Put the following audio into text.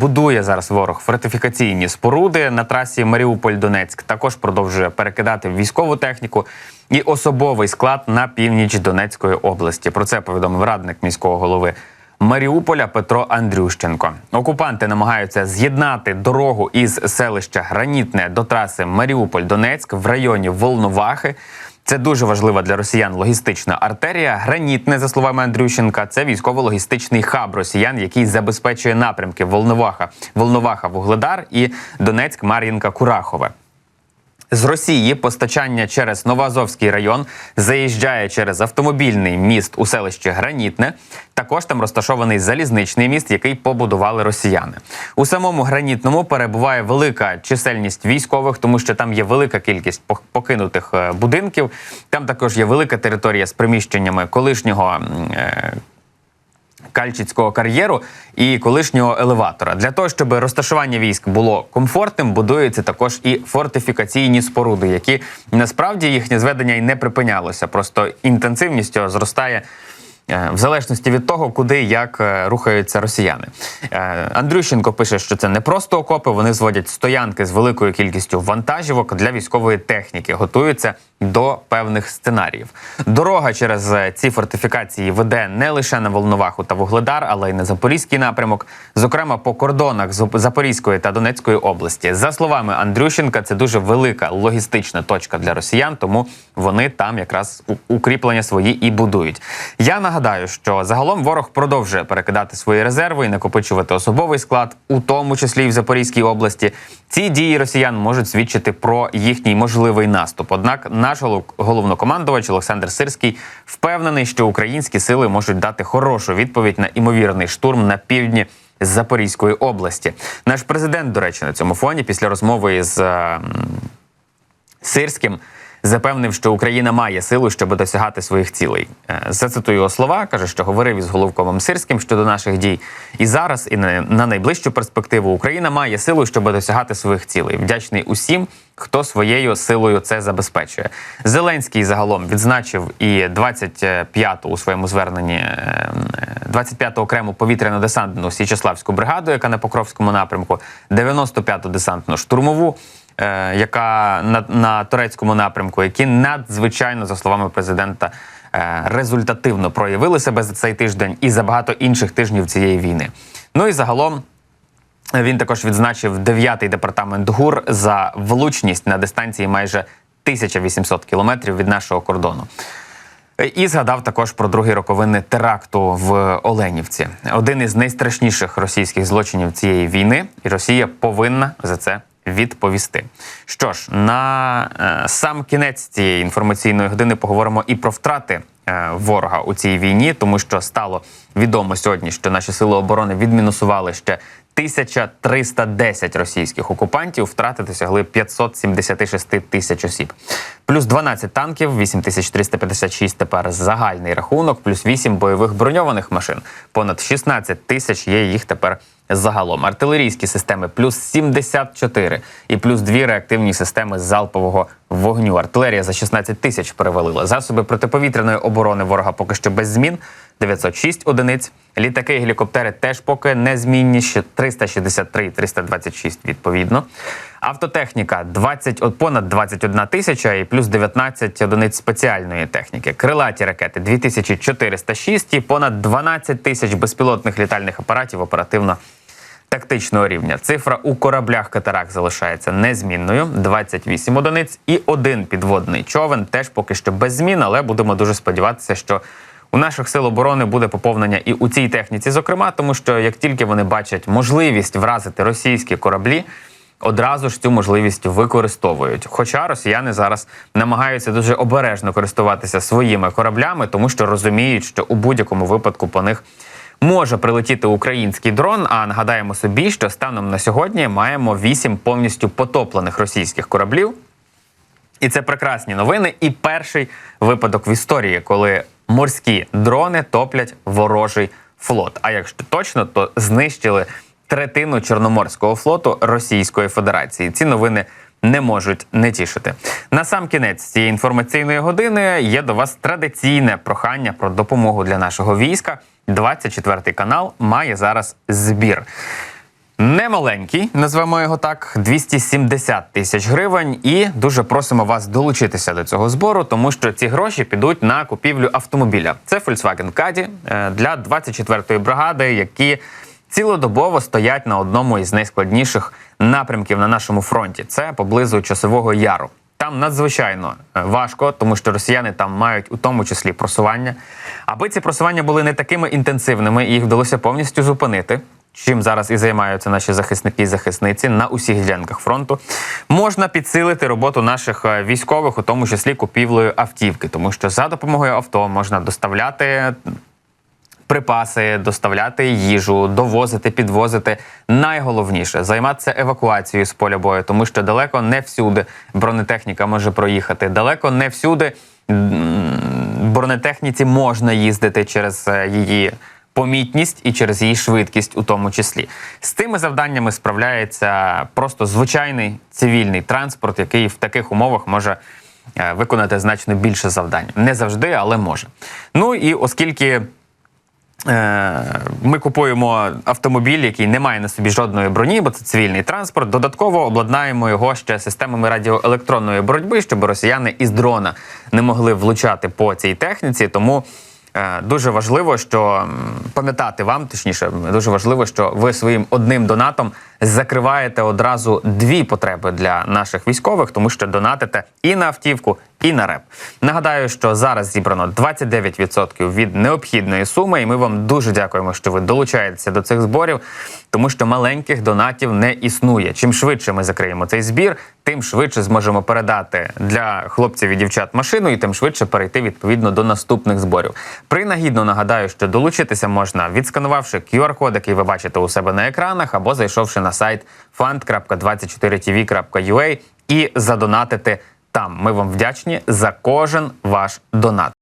будує зараз ворог фортифікаційні споруди на трасі Маріуполь-Донецьк. Також продовжує перекидати військову техніку і особовий склад на північ Донецької області. Про це повідомив радник міського голови. Маріуполя Петро Андрющенко. Окупанти намагаються з'єднати дорогу із селища Гранітне до траси Маріуполь-Донецьк в районі Волновахи. Це дуже важлива для росіян логістична артерія. Гранітне, за словами Андрющенка, це військово-логістичний хаб росіян, який забезпечує напрямки Волноваха, Волноваха, Вугледар і Донецьк, Мар'їнка, Курахове. З Росії постачання через Новоазовський район заїжджає через автомобільний міст у селищі Гранітне. Також там розташований залізничний міст, який побудували росіяни. У самому гранітному перебуває велика чисельність військових, тому що там є велика кількість покинутих е, будинків. Там також є велика територія з приміщеннями колишнього. Кальчицького кар'єру і колишнього елеватора для того, щоб розташування військ було комфортним, будуються також і фортифікаційні споруди, які насправді їхнє зведення і не припинялося. Просто інтенсивністю зростає. Е, В залежності від того, куди як е, рухаються росіяни, Е, Андрющенко пише, що це не просто окопи. Вони зводять стоянки з великою кількістю вантажівок для військової техніки, готуються до певних сценаріїв. Дорога через ці фортифікації веде не лише на Волноваху та Вугледар, але й на Запорізький напрямок, зокрема по кордонах Запорізької та Донецької області. За словами Андрющенка, це дуже велика логістична точка для росіян, тому вони там якраз укріплення свої і будують. Я нагадаю, що загалом ворог продовжує перекидати свої резерви і накопичувати особовий склад, у тому числі і в Запорізькій області. Ці дії росіян можуть свідчити про їхній можливий наступ. Однак наш головнокомандувач Олександр Сирський впевнений, що українські сили можуть дати хорошу відповідь на імовірний штурм на півдні Запорізької області. Наш президент, до речі, на цьому фоні після розмови з. е, Сирським запевнив, що Україна має силу, щоб досягати своїх цілей. Е, Зацитую його слова, каже, що говорив із головковим Сирським щодо наших дій. І зараз, і на, на найближчу перспективу Україна має силу, щоб досягати своїх цілей. Вдячний усім, хто своєю силою це забезпечує. Зеленський загалом відзначив і 25-ту у своєму зверненні е, 25-ту окрему повітряно-десантну Січеславську бригаду, яка на Покровському напрямку, 95-ту десантну штурмову е, яка на, на турецькому напрямку, які надзвичайно, за словами президента, е, результативно проявили себе за цей тиждень і за багато інших тижнів цієї війни. Ну і загалом. Він також відзначив 9-й департамент ГУР за влучність на дистанції майже 1800 кілометрів від нашого кордону. І згадав також про другий роковини теракту в Оленівці. Один із найстрашніших російських злочинів цієї війни, і Росія повинна за це відповісти. Що ж, на е, сам кінець цієї інформаційної години поговоримо і про втрати е, ворога у цій війні, тому що стало відомо сьогодні, що наші сили оборони відмінусували ще 1310 російських окупантів, втрати досягли 576 тисяч осіб. Плюс 12 танків, 8356 тепер загальний рахунок, плюс 8 бойових броньованих машин. Понад 16 тисяч є їх тепер загалом. Артилерійські системи плюс 74 і плюс дві реактивні системи залпового вогню. Артилерія за 16 тисяч перевалила. Засоби протиповітряної оборони ворога поки що без змін. 906 одиниць. Літаки і гелікоптери теж поки незмінні. ще 363 і 326 відповідно. Автотехніка 20, от понад 21 тисяча і плюс 19 одиниць спеціальної техніки. Крилаті ракети 2406 і понад 12 тисяч безпілотних літальних апаратів оперативно тактичного рівня. Цифра у кораблях катерах залишається незмінною 28 одиниць, і один підводний човен теж поки що без змін, але будемо дуже сподіватися, що у наших сил оборони буде поповнення і у цій техніці, зокрема, тому що як тільки вони бачать можливість вразити російські кораблі. Одразу ж цю можливість використовують. Хоча росіяни зараз намагаються дуже обережно користуватися своїми кораблями, тому що розуміють, що у будь-якому випадку по них може прилетіти український дрон. А нагадаємо собі, що станом на сьогодні маємо вісім повністю потоплених російських кораблів. І це прекрасні новини. І перший випадок в історії, коли морські дрони топлять ворожий флот. А якщо точно, то знищили третину Чорноморського флоту Російської Федерації. Ці новини не можуть не тішити. На сам кінець цієї інформаційної години є до вас традиційне прохання про допомогу для нашого війська. 24 канал має зараз збір. Немаленький, назвемо його так, 270 тисяч гривень. І дуже просимо вас долучитися до цього збору, тому що ці гроші підуть на купівлю автомобіля. Це Volkswagen Caddy е, для 24-ї бригади, які цілодобово стоять на одному із найскладніших напрямків на нашому фронті. Це поблизу часового яру. Там надзвичайно е, важко, тому що росіяни там мають у тому числі просування. Аби ці просування були не такими інтенсивними, їх вдалося повністю зупинити. Чим зараз і займаються наші захисники і захисниці на усіх ділянках фронту, можна підсилити роботу наших е, військових, у тому числі купівлею автівки, тому що за допомогою авто можна доставляти припаси, доставляти їжу, довозити, підвозити. Найголовніше займатися евакуацією з поля бою, тому що далеко не всюди бронетехніка може проїхати. Далеко не всюди бронетехніці можна їздити через е, її. Помітність і через її швидкість, у тому числі з тими завданнями справляється просто звичайний цивільний транспорт, який в таких умовах може е, виконати значно більше завдань. Не завжди, але може. Ну і оскільки Ми купуємо автомобіль, який не має на собі жодної броні, бо це цивільний транспорт. Додатково обладнаємо його ще системами радіоелектронної боротьби, щоб росіяни із дрона не могли влучати по цій техніці. Тому е, дуже важливо, що пам'ятати вам, точніше, дуже важливо, що ви своїм одним донатом закриваєте одразу дві потреби для наших військових, тому що донатите і на автівку, і на реп. Нагадаю, що зараз зібрано 29% від необхідної суми, і ми вам дуже дякуємо, що ви долучаєтеся до цих зборів, тому що маленьких донатів не існує. Чим швидше ми закриємо цей збір, тим швидше зможемо передати для хлопців і дівчат машину, і тим швидше перейти відповідно до наступних зборів. Принагідно нагадаю, що долучитися можна відсканувавши QR-код, який ви бачите у себе на екранах, або зайшовши на сайт fund.24tv.ua і задонатити там. Ми вам вдячні за кожен ваш донат.